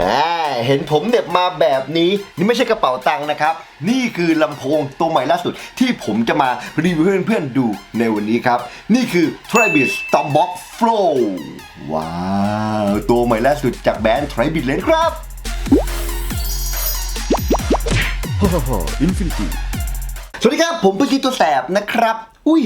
อ่าเห็นผมเหน็บมาแบบนี้นี่ไม่ใช่กระเป๋าตังค์นะครับ นี่คือลำโพงตัวใหม่ล่าสุด ที่ผมจะมารีวิวให้เพื่อนๆดูในวันนี้ครับ นี่คือ Tribit Stormbox Flow ว้าว ตัวใหม่ล่าสุดจากแบรนด์ Tribit เลยนะครับฮ่าฮ่าฮ่า Infinity สวัสดีครับ ผมพุชิตตัวแสบนะครับ อุ้ย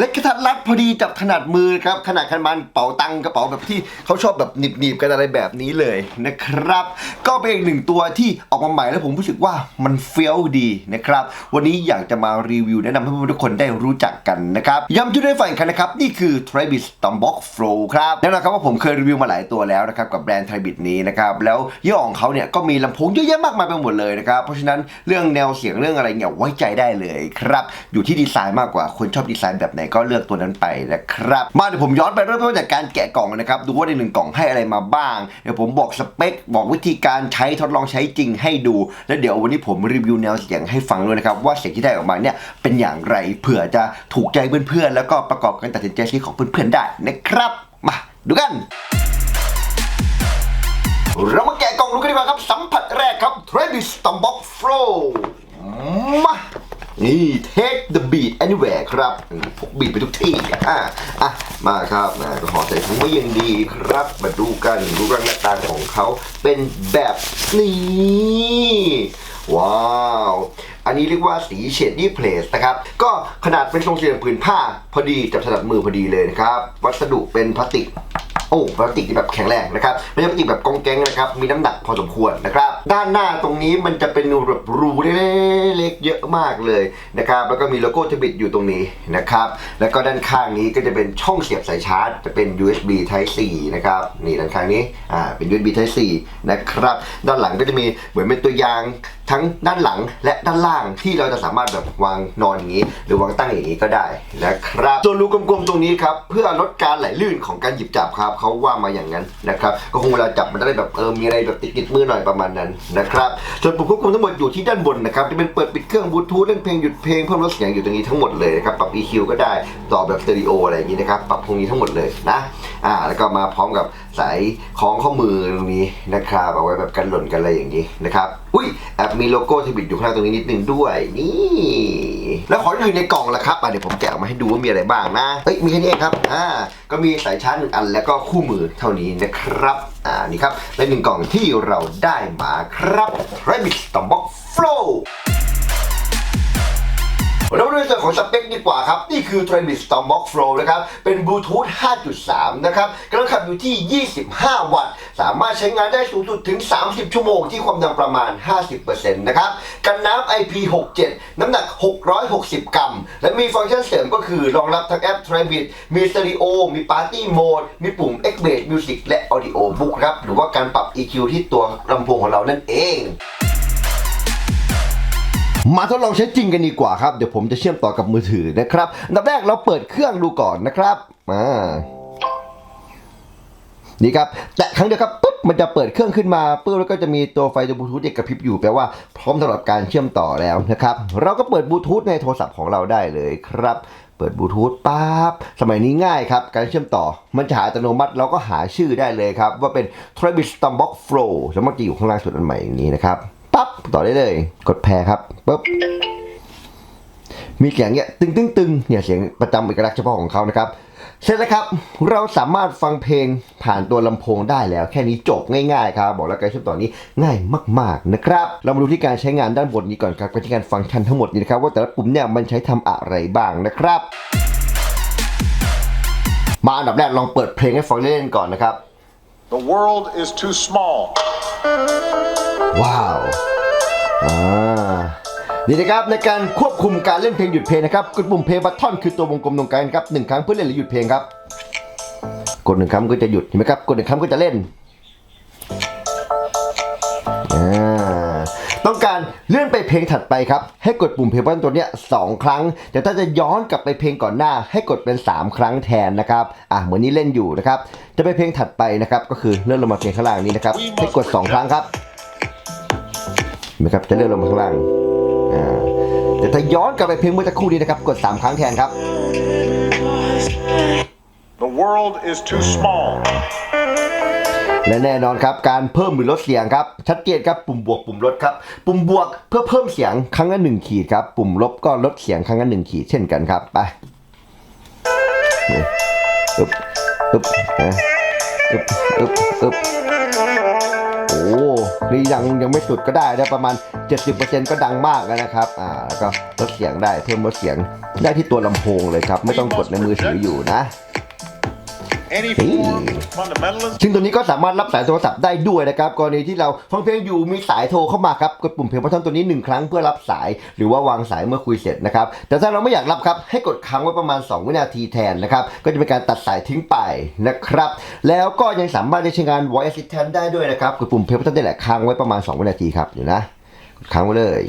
และกระทัดรัดพอดีจับถนัดมือครับขนาดคันมันเป๋าตังกระเป๋าแบบที่เขาชอบแบบหนีบๆกันอะไรแบบนี้เลยนะครับ ก็เป็นอีกหนึ่งตัวที่ออกมาใหม่แล้วผมรู้สึกว่ามันเฟี้ยวดีนะครับ วันนี้อยากจะมารีวิวแนะนำให้ทุกคนได้รู้จักกันนะครับย้ำจุดด้วยฝันกันนะครับ นี่คือ Tribit Stormbox Flow ครับแน่นอนครับว่าผมเคยรีวิวมาหลายตัวแล้วนะครับกับแบรนด์ Tribit นี้นะครับแล้วยี่ห้อของเขาเนี่ยก็มีลำโพงเยอะแยะมากมายไปหมดเลยนะครับเพราะฉะนั้นเรื่องแนวเสียงเรื่องอะไรเนี่ยไว้ใจได้เลยครับอยู่ที่ดีไซน์มากกว่าคนชอบดีไซน์แบบไหนก็เลือกตัวนั้นไปนะครับ มาเดี๋ยวผมย้อนไปเริ่มต้นจากการแกะกล่องนะครับ ดูว่าในหนึ่งกล่องให้อะไรมาบ้าง เดี๋ยวผมบอกสเปค บอกวิธีการใช้ทดลองใช้จริงให้ดู แล้วเดี๋ยววันนี้ผมรีวิวแนวเสียงให้ฟังด้วยนะครับ ว่าเสียงที่ได้ออกมาเนี่ยเป็นอย่างไรเผื่อจะถูกใจเพื่อนๆแล้วก็ประกอบการตัดสินใจซื้อของเพื่อนๆได้นะครับมาดูกันเรามาแกะกล่องดูกันดีกว่าครับ สัมผัสแรกครับ Travis Stormbox Flow มา นี่ take the beat anywhere ครับพกบีทไปทุกที่อะอะมาครับนะก็ห่อใส่ถุงไว้อยังดีครับ มาดูกันรูปร่างหน้าตาของเขาเป็นแบบนี้ว้าว อันนี้เรียกว่าสีเชดดี้เพลสนะครับ ก็ขนาดเป็นทรงสี่เหลี่ยมผืนผ้า พอดีจับถนัดมือพอดีเลยนะครับ วัสดุเป็นพลาสติก โอ้พลาสติกที่แบบแข็งแรงนะครับไม่ใช่พลาสติกแบบกองแกงนะครับมีน้ำหนักพอสมควรนะครับ ด้านหน้าตรงนี้มันจะเป็นแบบรูเล็กๆเยอะมากเลยนะครับแล้วก็มีโลโก้ทบิตอยู่ตรงนี้นะครับแล้วก็ด้านข้างนี้ก็จะเป็นช่องเสียบสายชาร์จ จะเป็น USB Type C นะครับนี่ด้านข้างนี้อ่าเป็น USB Type C นะครับด้านหลังก็จะมีเหมือนเป็นตัวยาง ทั้งด้านหลังและด้านล่างที่เราจะสามารถแบบวางนอนอย่างนี้ หรือวางตั้งอย่างนี้ก็ได้นะครับส่วนรูกลมๆตรงนี้ครับเพื่อลดการไหลลื่นของการหยิบจับครับเขาว่ามาอย่างนั้นนะครับก็คงเวลาจับมันจะได้แบบเออมีอะไรแบบติดๆมือหน่อยประมาณนั้นนะครับส่วนปุ่มควบคุมทั้งหมดอยู่ที่ด้านบนนะครับจะเป็นเปิดปิดเครื่องบลูทูธเล่นเพลงหยุดเพลงเพิ่มลดเสียงอยู่ตรงนี้ทั้งหมดเลยนะครับปรับ EQ ก็ได้ต่อแบบสเตอริโออะไรอย่างนี้นะครับปรับพวกนี้ทั้งหมดเลยนะอ่าแล้วก็มาพร้อมกับ สายคล้องข้อมือตรงนี้นะครับเอาไว้แบบกันหล่นกันอะไรอย่างนี้นะครับอุ้ยแอบมีโลโก้ทบิตอยู่ข้างล่าตรงนี้นิดนึงด้วยนี่ แล้วของอยู่ในกล่องละครับอะเดี๋ยวผมแกะออกมาให้ดูว่ามีอะไรบ้างนะเอ้ยมีแค่นี้เองครับอ่าก็มีสายชาร์จหนึ่งอันแล้วก็คู่มือเท่านี้นะครับอ่านี่ครับและหนึ่งกล่องที่เราได้มาครับ Rabbit Stombox Flow เรามาดูในส่วนของสเปคดีกว่าครับ นี่คือ Travis Stormbox Flow นะครับ เป็นบลูทูธ 5.3 นะครับกำลังขับอยู่ที่ 25 วัตต์ สามารถใช้งานได้สูงสุดถึง 30 ชั่วโมงที่ความดังประมาณ 50%นะครับ กันน้ำ IP67 น้ำหนัก 660 กรัม และมีฟังก์ชันเสริมก็คือรองรับทั้งแอป Travis มีสเตอริโอ มีปาร์ตี้โหมด มีปุ่ม X Bass Music และ Audio Book ครับ หรือว่าการปรับ EQ ที่ตัวลำโพงของเรานั่นเอง มาทดลองใช้จริงกันดีกว่าครับ เดี๋ยวผมจะเชื่อมต่อกับมือถือนะครับอันดับแรกเราเปิดเครื่องดูก่อนนะครับมานี่ครับ แตะครั้งเดียวครับปุ๊บมันจะเปิดเครื่องขึ้นมาปุ๊บแล้วก็จะมีตัวไฟตัวบลูทูธเด็กกระพริบอยู่แปลว่าพร้อมสำหรับการเชื่อมต่อแล้วนะครับ เราก็เปิดบลูทูธในโทรศัพท์ของเราได้เลยครับ เปิดบลูทูธปั๊บสมัยนี้ง่ายครับ การเชื่อมต่อ มันจะหาอัตโนมัติเราก็หาชื่อได้เลยครับ ว่าเป็น Travis Stormbox Flow สมมติจะอยู่ข้างล่างสุดอันใหม่อย่างนี้นะครับ ปั๊บต่อได้เลย กดแพรครับปุ๊บมีเสียงเนี่ยตึงตึงตึงเนี่ยเสียงประจำเอกลักษณ์เฉพาะของเขานะครับ เสร็จแล้วครับ เราสามารถฟังเพลงผ่านตัวลำโพงได้แล้ว แค่นี้จบง่ายๆครับบอกแล้วการเชื่อมต่อนี้ง่ายมากๆนะครับ เรามาดูที่การใช้งานด้านบนนี้ก่อนครับก็ที่การฟังก์ชันทั้งหมดนี้นะครับ ว่าแต่ละปุ่มเนี่ยมันใช้ทำอะไรบ้างนะครับ มาอันดับแรกลองเปิดเพลงให้ฟังเล่นๆก่อนนะครับ The world is too small. ว้าวอ่านี่นะครับในการควบคุมการเล่นเพลงหยุดเพลงนะครับกดปุ่มเพลย์บัตทอนคือตัววงกลมตรงกลางนะครับหนึ่งครั้งเพื่อเล่นหรือหยุดเพลงครับ กดหนึ่งครั้งก็จะหยุดเห็นไหมครับกดหนึ่งครั้งก็จะเล่นอ่า การเลื่อนไปเพลงถัดไปครับ ให้กดปุ่มเพลย์บัตตัวเนี้ยสองครั้ง แต่ถ้าจะย้อนกลับไปเพลงก่อนหน้า ให้กดเป็น 3 ครั้งแทนนะครับอะเหมือนนี้เล่นอยู่นะครับจะไปเพลงถัดไปนะครับก็คือเลื่อนลงมาเพลงข้างล่างนี้นะครับให้กดสองครั้งครับเห็นไหมครับจะเลื่อนลงมาข้างล่างอ่าแต่ถ้าย้อนกลับไปเพลงเมื่อสักครู่นี้นะครับกด 3 ครั้งแทนครับ The world is too small. และแน่นอนครับการเพิ่มหรือลดเสียงครับชัดเจนครับปุ่มบวกปุ่มลดครับปุ่มบวกเพื่อเพิ่มเสียงครั้งละหนึ่งขีดครับปุ่มลบก็ลดเสียงครั้งละหนึ่งขีดเช่นกันครับไปอึบอึ๊บนะอึ๊บอึ๊บอึ๊บโอ้นี่ยังยังไม่สุดก็ได้นะประมาณ 70%ก็ดังมากแล้วนะครับอ่าแล้วก็ลดเสียงได้เพิ่มลดเสียงได้ที่ตัวลำโพงเลยครับ ไม่ต้องกดในมือถืออยู่นะ ซึ่งตัวนี้ก็สามารถรับสายโทรศัพท์ได้ด้วยนะครับกรณีที่เราฟังเพลงอยู่มีสายโทรเข้ามาครับกดปุ่มเพลงพัทนตัวนี้หนึ่งครั้งเพื่อรับสาย หรือว่าวางสายเมื่อคุยเสร็จนะครับแต่ถ้าเราไม่อยากรับครับให้กดค้างไว้ประมาณ 2 วินาทีแทนนะครับก็จะเป็นการตัดสายทิ้งไปนะครับแล้วก็ยังสามารถใช้งาน voice assistant ได้ด้วยนะครับกดปุ่มเพลงพัทนได้แหละค้างไว้ประมาณ 2 วินาทีครับอยู่นะกดค้างไว้เลย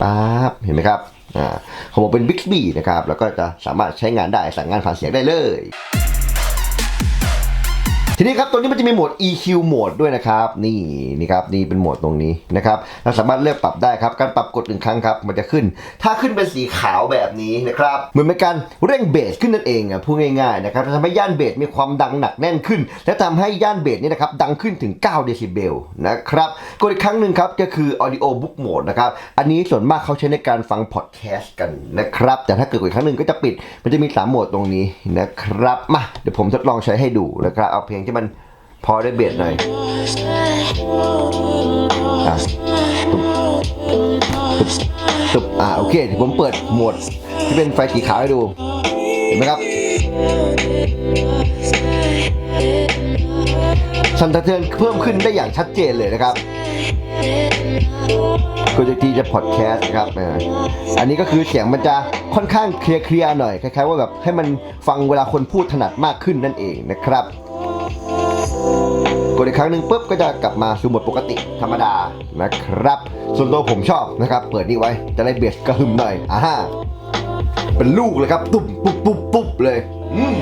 ปั๊บเห็นไหมครับอ่าเของผมเป็น Bixby นะครับแล้วก็จะสามารถใช้งานได้สั่งงานผ่านเสียงได้เลย ทีนี้ครับตัวนี้มันจะมีโหมด EQ โหมดด้วยนะครับ นี่นี่ครับนี่เป็นโหมดตรงนี้นะครับเราสามารถเลือกปรับได้ครับการปรับกดหนึ่งครั้งครับมันจะขึ้น ถ้าขึ้นเป็นสีขาวแบบนี้นะครับเหมือนเป็นการเร่งเบสขึ้นนั่นเองอะพูดง่ายๆนะครับทำให้ย่านเบสมีความดังหนักแน่นขึ้น และทำให้ย่านเบสนี่นะครับดังขึ้นถึง 9 เดซิเบลนะครับกดอีกครั้งหนึ่งครับก็คือ Audio Book Mode นะครับอันนี้ส่วนมากเขาใช้ในการฟังพอดแคสต์กันนะครับแต่ถ้าเกิดกดอีกครั้งหนึ่งก็จะปิดมันจะมี3โหมดตรงนี้นะครับมาเดี๋ยวผมทดลองใช้ให้ดูนะครับเอาเพลงที่มันพอได้เบสหน่อยตุ๊บอ่าโอเคผมเปิดโหมดที่เป็นไฟสีขาวให้ดู เห็นไหมครับสันสะเทือนเพิ่มขึ้นได้อย่างชัดเจนเลยนะครับก็จะทีจะพอดแคสต์ครับอ่อันนี้ก็คือเสียงมันจะค่อนข้างเคลียร์ๆหน่อย คล้ายๆว่าแบบให้มันฟังเวลาคนพูดถนัดมากขึ้นนั่นเองนะครับ กดอีกครั้งหนึ่งปุ๊บก็จะกลับมาสู่โหมดปกติธรรมดานะครับ ส่วนตัวผมชอบนะครับ เปิดนี่ไว้จะได้เบสกระหึ่มหน่อยอ่าฮะเป็นลูกเลยครับ ตุ๊บปุ๊บปุ๊บปุ๊บเลย อืม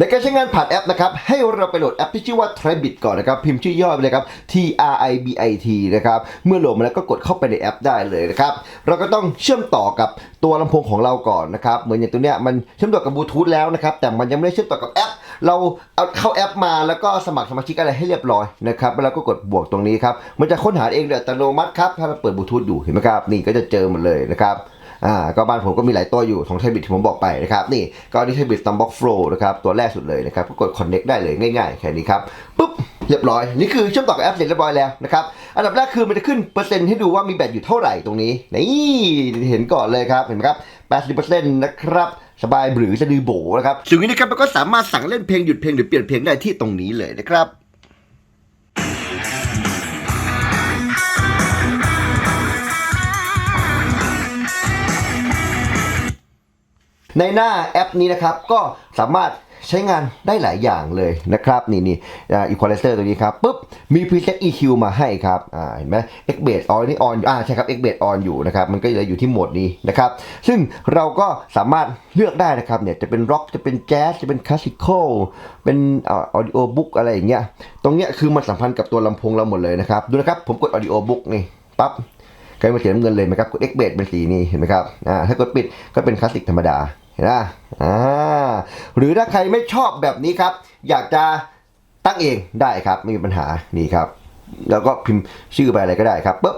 ในการใช้งานผ่านแอปนะครับให้เราไปโหลดแอปที่ชื่อว่า Tribit ก่อนนะครับพิมพ์ชื่อย่อไปเลยครับ T R I B I T นะครับเมื่อโหลดมาแล้วก็กดเข้าไปในแอปได้เลยนะครับเราก็ต้องเชื่อมต่อกับตัวลำโพงของเราก่อนนะครับเหมือนอย่างตัวเนี้ยมันเชื่อมต่อกับบลูทูธแล้วนะครับแต่มันยังไม่ได้เชื่อมต่อกับแอป เราเอาเข้าแอปมาแล้วก็สมัครสมาชิกอะไรให้เรียบร้อยนะครับแล้วก็กดบวกตรงนี้ครับมันจะค้นหาเองโดยอัตโนมัติครับถ้าเราเปิดบลูทูธอยู่เห็นไหมครับนี่ก็จะเจอหมดเลยนะครับ อ่าก็บ้านผมก็มีหลายตัวอยู่ของไทบิทที่ผมบอกไปนะครับนี่ก็ที่ไทบิทซัมบ็อกโฟล์นะครับตัวแรกสุดเลยนะครับก็กด Connect ได้เลยง่ายๆแค่นี้ครับปุ๊บเรียบร้อยนี่คือเชื่อมต่อกับแอปเสร็จเรียบร้อยแล้วนะครับอันดับแรกคือมันจะขึ้นเปอร์เซ็นต์ให้ดูว่ามีแบตอยู่เท่าไหร่ตรงนี้นี่เห็นก่อนเลยครับเห็นไหมครับ80%นะครับสบายหรือจะดือโบนะครับสิ่งนี้นะครับมันก็สามารถสั่งเล่นเพลงหยุดเพลงหรือเปลี่ยนเพลงได้ที่ตรงนี้เลยนะครับ ในหน้าแอปนี้นะครับก็สามารถใช้งานได้หลายอย่างเลยนะครับนี่นี่อีควอไลเซอร์ตัวนี้ครับปุ๊บมี preset EQ มาให้ครับอ่าเห็นไหม X bass on นี่ on อ่าใช่ครับ X bass on อยู่นะครับมันก็จะอยู่ที่โหมดนี้นะครับซึ่งเราก็สามารถเลือกได้นะครับเนี่ยจะเป็นร็อกจะเป็นแจ๊สจะเป็นคลาสสิคอลเป็นออดิโอบุ๊กอะไรอย่างเงี้ยตรงเนี้ยคือมันสัมพันธ์กับตัวลำโพงเราหมดเลยนะครับดูนะครับผมกดออดิโอบุ๊กนี่ปั๊บกลายเป็นสีน้ำเงินเลยไหมครับกด X เบสเป็นสีนี้เห็นไหมครับอ่าถ้ากดปิดก็เป็นคลาสสิกธรรมดา นไหมอ่าหรือถ้าใครไม่ชอบแบบนี้ครับ อยากจะตั้งเองได้ครับไม่มีปัญหานี่ครับ แล้วก็พิมพ์ชื่อไปอะไรก็ได้ครับปุ๊บ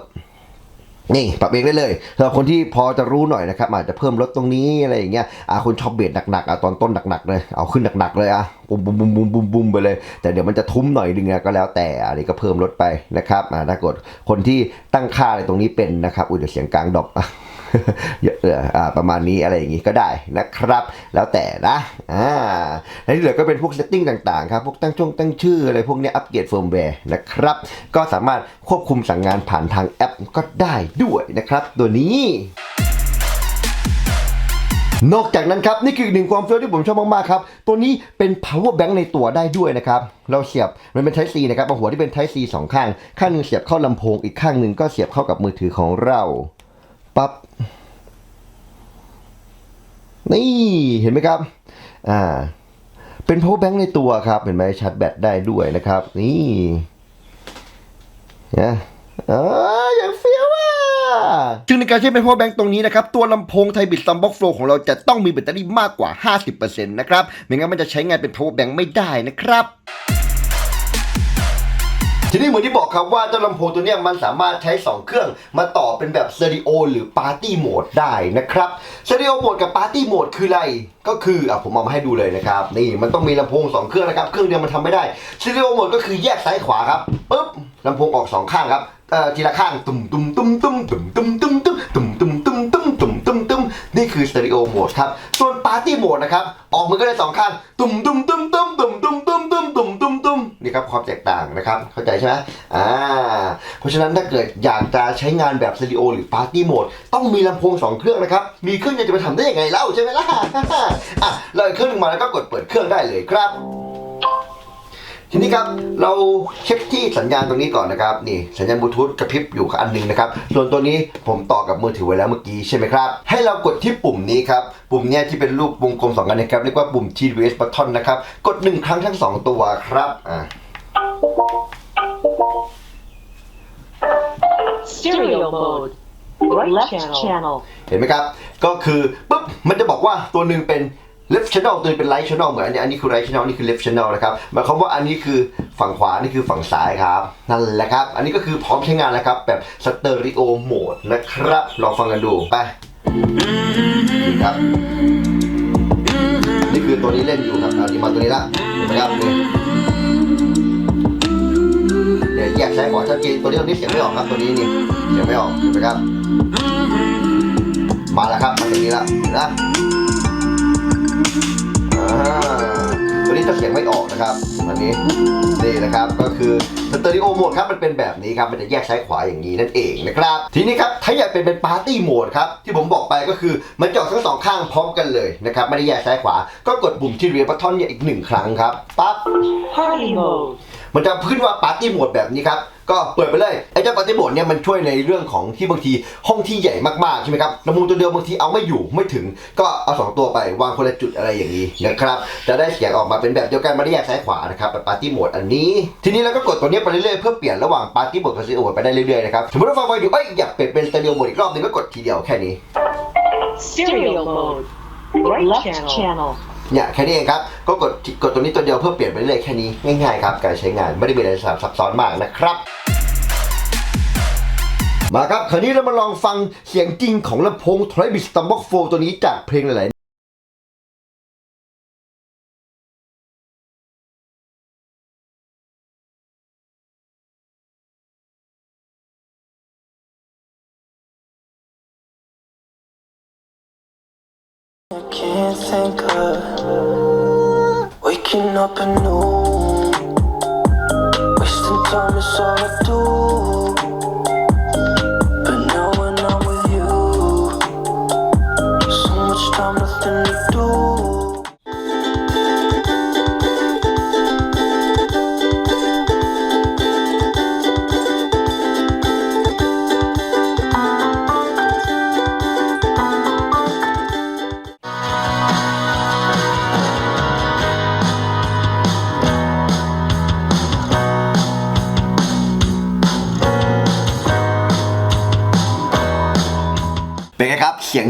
นี่ปรับเองได้เลยสำหรับคนที่พอจะรู้หน่อยนะครับ อาจจะเพิ่มลดตรงนี้อะไรอย่างเงี้ยอ่าคนชอบเบสหนักๆอะตอนต้นหนักๆเลยเอาขึ้นหนักๆเลยอะบุมบุมบุมบุมบุมบุมไปเลย แต่เดี๋ยวมันจะทุ้มหน่อยนึงนะก็แล้วแต่อันนี้ก็เพิ่มลดไปนะครับอ่าถ้ากดคนที่ตั้งค่าอะไรตรงนี้เป็นนะครับอุ้ยเดี๋ยวเสียงกลางดอปอะ ประมาณนี้อะไรอย่างงี้ก็ได้นะครับ แล้วแต่นะอ่าแล้วที่เหลือก็เป็นพวกเซตติ้งต่างๆครับ พวกตั้งช่วงตั้งชื่ออะไรพวกนี้อัปเกรดเฟิร์มแวร์นะครับ ก็สามารถควบคุมสั่งงานผ่านทางแอปก็ได้ด้วยนะครับ ตัวนี้นอกจากนั้นครับ นี่คืออีกหนึ่งความเฟี้ยวที่ผมชอบมากๆครับ ตัวนี้เป็น power bank ในตัวได้ด้วยนะครับ เราเสียบมันเป็น Type C นะครับเอาหัวที่เป็น Type C สองข้าง ข้างหนึงเสียบเข้าลำโพงอีกข้างหนึ่งก็เสียบเข้ากับมือถือของเรา ปั๊บนี่เห็นไหมครับ อ่า เป็น power bank ในตัวครับ เห็นไหมชาร์จแบตได้ด้วยนะครับ นี่นะอ่าอย่างเฟี้ยวอะซึ่งในการใช้เป็น power bank ตรงนี้นะครับ ตัวลำโพงไทบิดซัมบ็อกโฟของเราจะต้องมีแบตเตอรี่มากกว่า 50%นะครับ ไม่งั้นมันจะใช้งานเป็น power bank ไม่ได้นะครับ ทีนี้เหมือนที่บอกครับว่าเจ้าลำโพงตัวนี้มันสามารถใช้ 2 เครื่องมาต่อเป็นแบบสเตอริโอหรือปาร์ตี้โหมดได้นะครับสเตอริโอโหมดกับปาร์ตี้โหมดคืออะไรก็คืออะผมเอามาให้ดูเลยนะครับนี่มันต้องมีลำโพง 2 เครื่องนะครับเครื่องเดียวมันทำไม่ได้สเตอริโอโหมดก็คือแยกซ้ายขวาครับปุ๊บลำโพงออก 2 ข้างครับเอ่อทีละข้างตุ้มตุ้มตุ้มตุ้มตุ้มตุ้มตุ้มตุ้มตุ้มตุ้มตุ้มตุ้มตุ้มตุ้มตุ้มนี่คือสเตอริโอโหมดครับส่วนปาร์ตี้โหมดนะครับออกมือก็ได้สองข้างตุ้มตุ้มตุ้มตุ้มตุ้มตุ้มตุ้มตุ้ม ครับความแตกต่างนะครับ เข้าใจใช่ไหมอ่าเพราะฉะนั้นถ้าเกิดอยากจะใช้งานแบบสตอริโอหรือปาร์ตี้โหมดต้องมีลำโพงสองเครื่องนะครับ มีเครื่องจะไปทำได้ยังไงเล่าใช่ไหมล่ะอะเราอีกเครื่องหนึงมาแล้วก็กดเปิดเครื่องได้เลยครับทีนี้ครับเราเช็คที่สัญญาณตรงนี้ก่อนนะครับนี่สัญญาณบลูทูธกระพริบอยู่อันหนึงนะครับส่วนตัวนี้ผมต่อกับมือถือไว้แล้วเมื่อกี้ใช่ไหมครับ ให้เรากดที่ปุ่มนี้ครับปุ่มเนี้ยที่เป็นรูปวงกลมสองอันนะครับเรียกว่าปุ่ม TWS button นะครับกดหนึ่งครั้งทั้งสองตัวครับอ่า Stereo mode. Right, Left channel. channel. เห็นไหมครับ ก็คือปุ๊บมันจะบอกว่าตัวหนึ่งเป็น left channel ตัวหนึงเป็น right channel เหมือนอันนี้อันนี้คือ right channel นี่คือ left channel นะครับหมายความว่าอันนี้คือฝั่งขวา นี่คือฝั่งซ้ายครับ นั่นแหละครับ อันนี้ก็คือพร้อมใช้งานแล้วครับ แบบ stereo mode นะครับ ลองฟังกันดู ไปนี่ครับ นี่คือตัวนี้เล่นอยู่ครับอันนี้มาตัวนี้ละเห็นไหมครับนี่เดี๋ยว แยกซ้ายขวาชัดเจนตัวนี้ตัวนี้เสียงไม่ออกครับตัวนี้นี่เสียงไม่ออกเห็นไหมครับ มาแล้วครับมาตรงนี้แล้วนะตัวนี้จะเสียงไม่ออกนะครับอันนี้นี่นะครับก็คือสเตอริโอโหมดครับมันเป็นแบบนี้ครับมันจะแยกซ้ายขวาอย่างนี้นั่นเองนะครับทีนี้ครับถ้าอยากเป็นเป็นปาร์ตี้โหมดครับที่ผมบอกไปก็คือมันจออกทั้งสองข้างพร้อมกันเลยนะครับไม่ได้แยกซ้ายขวา ก็กดปุ่มที่เรียนบัตทอนเนี่ยอีกหนึ่งครั้งครับปั๊บ Party mode. มันจะขึ้นว่าปาร์ตี้โหมดแบบนี้ครับก็เปิดไปเลยไอ้เจ้าปาร์ตี้โหมดเนี่ยมันช่วยในเรื่องของที่บางทีห้องที่ใหญ่มากๆใช่ไหมครับลำโพงตัวเดียวบางทีเอาไม่อยู่ไม่ถึง ก็เอาสองตัวไปวางคนละจุดอะไรอย่างนี้นะครับจะได้เสียงออกมาเป็นแบบเดียวกันไม่ได้แยกซ้ายขวานะครับแบบปาร์ตี้โหมดอันนี้ ทีนี้เราก็กดตัวนี้ไปเรื่อยๆเพื่อเปลี่ยนระหว่างปาร์ตี้โหมดกับสเตอริโอไปได้เรื่อยๆนะครับสมมติว่าฟังไปอยู่เอ้ยอยากเปลี่ยนเป็นสเตอริโอโหมดอีกรอบนึงก็กดทีเดียวแค่นี้ Stereo mode. Right Left channel. เนี่ยแค่นี้เองครับ ก็กดกดตัวนี้ตัวเดียวเพื่อเปลี่ยนไปเรื่อยแค่นี้ง่ายๆครับการใช้งานไม่ได้มีอะไรซับซ้อนมากนะครับมาครับ คราวนี้เรามาลองฟังเสียงจริงของลำโพง t r a v i s t u m b o x 4ตัวนี้จากเพลงหลาย I can't think of waking up anew. Wasting time is all I do.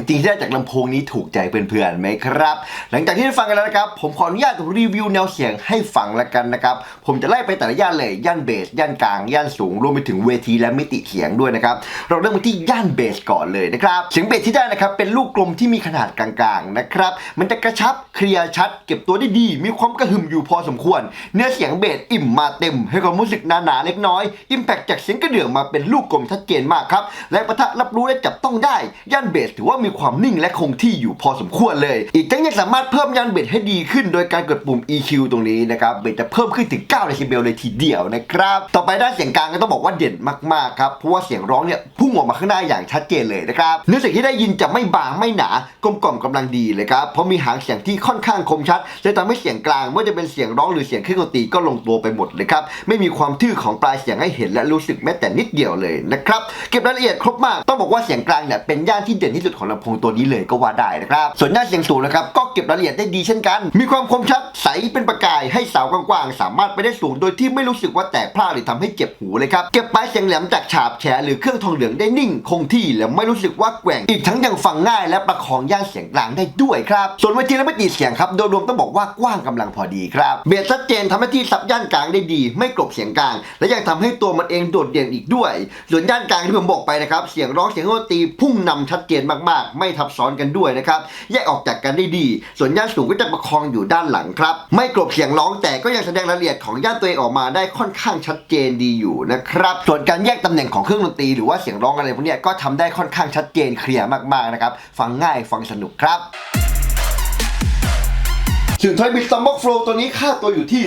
จริงที่ได้จากลำโพงนี้ถูกใจเพื่อนๆไหมครับ หลังจากที่ได้ฟังกันแล้วนะครับ ผมขออนุญาตรีวิวแนวเสียงให้ฟังล้วกันนะครับ ผมจะไล่ไปแต่ละย่านเลยย่านเบสย่านกลางย่านสูงรวมไปถึงเวทีและมิติเสียงด้วยนะครับเราเริ่มกันที่ย่านเบสก่อนเลยนะครับเสียงเบสที่ได้นะครับเป็นลูกกลมที่มีขนาดกลางๆนะครับมันจะกระชับเคลียร์ชัด เก็บตัวได้ดี มีความกระหึ่มอยู่พอสมควร เนื้อเสียงเบสอิ่มมาเต็ม ให้ความรู้สึกหนาๆเล็กน้อยอิมแพคจากเสียงกระเดื่องมาเป็นลูกกลมชัดเจนมากครับและประทะรับรู้และจับต้องได้ย่านเบสถือว่ามีความนิ่งและคงที่อยู่พอสมควรเลย อีกทั้งยังสามารถเพิ่มย่านเบสให้ดีขึ้น โดยการกดปุ่ม EQ ตรงนี้นะครับเบสจะเพิ่มขึ้นถึง9เดซิเบลเลยทีเดียวนะครับต่อไปด้านเสียงกลางก็ต้องบอกว่าเด่นมากๆครับเพราะว่าเสียงร้องเนี่ยพุ่งออกมาข้างหน้าอย่างชัดเจนเลยนะครับเนื้อเสียงที่ได้ยินจะไม่บางไม่หนากลมกล่อมกำลังดีเลยครับเพราะมีหางเสียงที่ค่อนข้างคมชัดจะทำให้เสียงกลางไม่ว่าจะเป็นเสียงร้องหรือเสียงเครื่องดนตรีก็ลงตัวไปหมดเลยครับไม่มีความทื่อของปลายเสียงให้เห็นและรู้สึกแม้แต่นิดเดียวเลยนะครับเก็บรายละเอียดครบมากต้องบอกว่าเสียงกลางเนี่ยเป็นย่านที่เด่นที่สุดของของลำโพงตัวนี้เลยก็ว่าได้นะครับ ส่วนด้านเสียงสูงนะครับก็เก็บรายละเอียดได้ดีเช่นกัน มีความคมชัดใสเป็นประกายให้สาวกว้างๆสามารถไปได้สูงโดยที่ไม่รู้สึกว่าแตกพร่าหรือทำให้เจ็บหูเลยครับเก็บปลายเสียงแหลมจากฉาบแฉหรือเครื่องทองเหลืองได้นิ่งคงที่และไม่รู้สึกว่าแกว่งอีกทั้งยังฟังง่ายและประคองย่านเสียงกลางได้ด้วยครับส่วนเวทีและมิติเสียงครับโดยรวมต้องบอกว่ากว้างกำลังพอดีครับเบสชัดเจนทำหน้าที่ซับย่านกลางได้ดี ไม่กลบเสียงกลาง และยังทำให้ตัวมันเองโดดเด่นอีกด้วย ส่วนย่านกลางที่ผมบอกไปนะครับเสียงร้องเสียงดนตรีพุ่งนำชัดเจนมากๆไม่ทับซ้อนกันด้วยนะครับ แยกออกจากกันได้ดี ส่วนย่านสูงก็จะประคองอยู่ด้านหลังครับ ไม่กลบเสียงร้องแต่ก็ยังแสดงรายละเอียดของย่านตัวเองออกมาได้ค่อนข้างชัดเจนดีอยู่นะครับส่วนการแยกตำแหน่งของเครื่องดนตรีหรือว่าเสียงร้องอะไรพวกนี้ก็ทำได้ค่อนข้างชัดเจนเคลียร์มากๆนะครับฟังง่ายฟังสนุกครับ ส่วนทอยบิสซัมบ็อกโฟลตัวนี้ค่าตัวอยู่ที่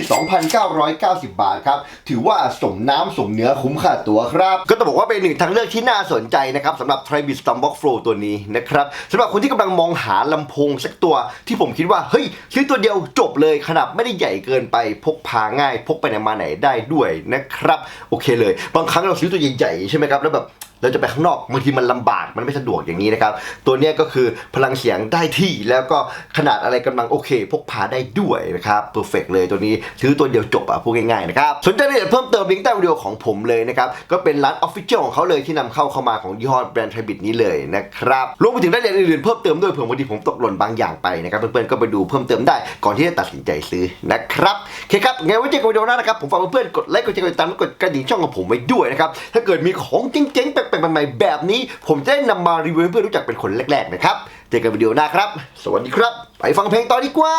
2,990 บาทครับ ถือว่าสมน้ำสมเนื้อคุ้มค่าตัวครับ ก็ต้องบอกว่าเป็นหนึ่งทางเลือกที่น่าสนใจนะครับสำหรับ t r i b i s t u m b o x Flow ตัวนี้นะครับสำหรับคนที่กำลังมองหาลำโพงสักตัวที่ผมคิดว่า เฮ้ย ซื้อตัวเดียวจบเลยขนาดไม่ได้ใหญ่เกินไปพกพาง่าย พกไปไหนมาไหนได้ด้วยนะครับ โอเคเลย บางครั้งเราซื้อตัวใหญ่ๆใช่ไหมครับแล้วแบบ เราจะไปข้างนอกบางทีมันลำบากมันไม่สะดวกอย่างนี้นะครับ ตัวนี้ก็คือพลังเสียงได้ที่แล้วก็ขนาดอะไรกำลังโอเค พกพาได้ด้วยนะครับเพอร์เฟกเลยตัวนี้ซื้อตัวเดียวจบอะพูดง่ายๆนะครับสนใจรายละเอียดเพิ่มเติมลิงก์ใต้วิดีโอของผมเลยนะครับก็เป็นร้านออฟฟิเชียลของเขาเลยที่นำเข้าเข้ามาของยี่ห้อแบรนด์ไทบิทนี้เลยนะครับรวมไปถึงรายละเอียดอื่นๆเพิ่มเติมด้วยเผื่อบางทีผมตกหล่นบางอย่างไปนะครับเพื่อนๆก็ไปดูเพิ่มเติมได้ก่อนที่จะตัดสินใจซื้อนะครับโอเคครับไงไว้เจอกันวิดีโอหน้านะครับผมฝากเพื่อนๆกดไลค์กดแชร์กดติดตามกดกระดิ่งช่องของผมไว้ด้วยนะครับถ้าเกิดมีของเจ๋งๆแปลกๆใหม่ๆแบบนี้ ผมจะได้นำมารีวิวให้เพื่อนรู้จักเป็นคนแรกๆนะครับ เจอกันวิดีโอหน้าครับ สวัสดีครับ ไปฟังเพลงต่อดีกว่า